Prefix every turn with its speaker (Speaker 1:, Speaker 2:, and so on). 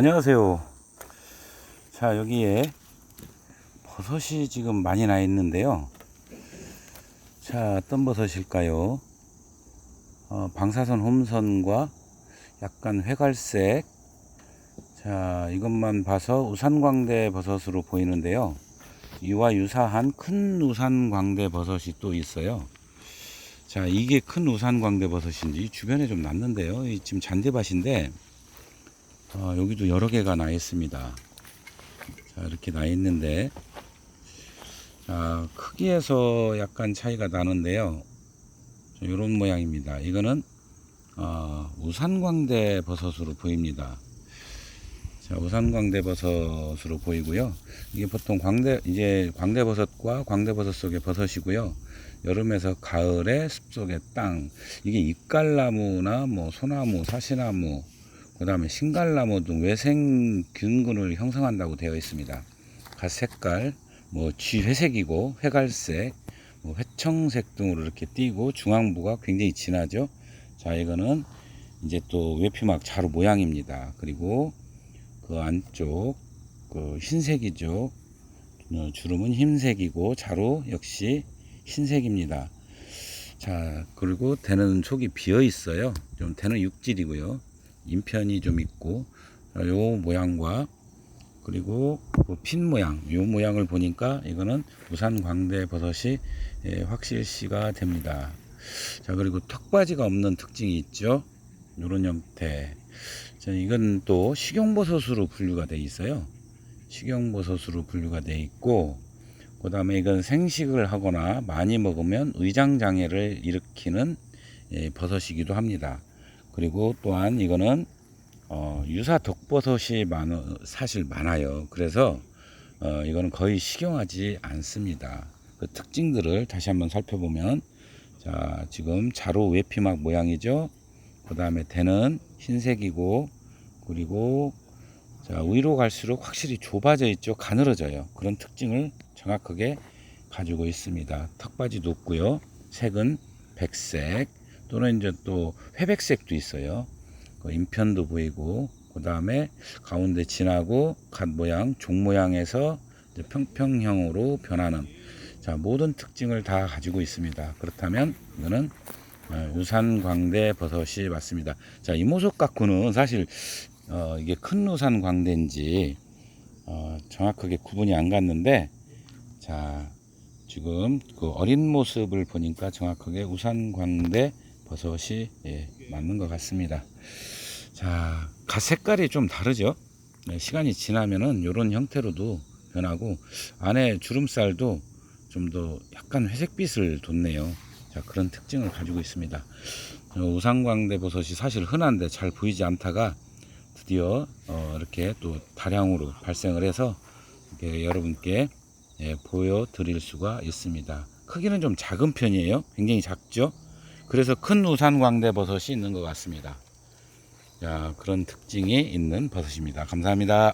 Speaker 1: 안녕하세요. 자, 여기에 버섯이 지금 많이 나 있는데요. 자, 어떤 버섯일까요? 어, 방사선 홈선과 약간 회갈색. 자, 이것만 봐서 우산광대 버섯으로 보이는데요. 이와 유사한 큰 우산광대 버섯이 또 있어요. 자, 이게 큰 우산광대 버섯인지 주변에 좀 났는데요. 이 지금 잔디밭인데 어, 여기도 여러 개가 나 있습니다. 자, 이렇게 나 있는데, 자, 크기에서 약간 차이가 나는데요. 이런 모양입니다. 이거는, 어, 우산광대 버섯으로 보입니다. 자, 우산광대 버섯으로 보이고요. 이게 보통 광대, 이제 광대 버섯과 광대 버섯 속의 버섯이고요. 여름에서 가을에 숲속의 땅. 이게 잎갈나무나 뭐 소나무, 사시나무, 그 다음에 신갈나무 등 외생균군을 형성한다고 되어 있습니다. 갓 색깔, 뭐 쥐회색이고 회갈색, 뭐 회청색 등으로 이렇게 띄고 중앙부가 굉장히 진하죠. 자, 이거는 이제 또 외피막 자루 모양입니다. 그리고 그 안쪽 그 흰색이죠. 어, 주름은 흰색이고 자루 역시 흰색입니다. 자, 그리고 대는 속이 비어 있어요. 좀 대는 육질이고요. 인편이 좀 있고 요 모양과 그리고 그핀 모양 요 모양을 보니까 이거는 우산 광대 버섯이 예, 확실시가 됩니다. 자 그리고 턱받이가 없는 특징이 있죠. 요런 형태. 자 이건 또 식용버섯으로 분류가 돼 있어요. 식용버섯으로 분류가 돼 있고 그 다음에 이건 생식을 하거나 많이 먹으면 의장 장애를 일으키는 예, 버섯이기도 합니다. 그리고 또한 이거는 어, 유사 독버섯이 많, 사실 많아요. 그래서 어, 이거는 거의 식용하지 않습니다. 그 특징들을 다시 한번 살펴보면 자 지금 자루 외피막 모양이죠. 그 다음에 대는 흰색이고 그리고 자 위로 갈수록 확실히 좁아져 있죠. 가늘어져요. 그런 특징을 정확하게 가지고 있습니다. 턱받이 높고요. 색은 백색 또는 이제 또 회백색도 있어요. 그 인편도 보이고 그 다음에 가운데 진하고 갓 모양 종 모양에서 평평형으로 변하는 자 모든 특징을 다 가지고 있습니다. 그렇다면 이거는 어, 우산광대 버섯이 맞습니다. 자 이모속 가꾸는 사실 어, 이게 큰 우산광대인지 어, 정확하게 구분이 안 갔는데 자 지금 그 어린 모습을 보니까 정확하게 우산광대 버섯이 예, 맞는 것 같습니다. 자, 갓 색깔이 좀 다르죠? 네, 시간이 지나면은 이런 형태로도 변하고 안에 주름살도 좀 더 약간 회색빛을 돋네요. 자, 그런 특징을 가지고 있습니다. 어, 우상광대 버섯이 사실 흔한데 잘 보이지 않다가 드디어 어, 이렇게 또 다량으로 발생을 해서 여러분께 예, 보여드릴 수가 있습니다. 크기는 좀 작은 편이에요. 굉장히 작죠? 그래서 큰 우산광대 버섯이 있는 것 같습니다. 자, 그런 특징이 있는 버섯입니다. 감사합니다.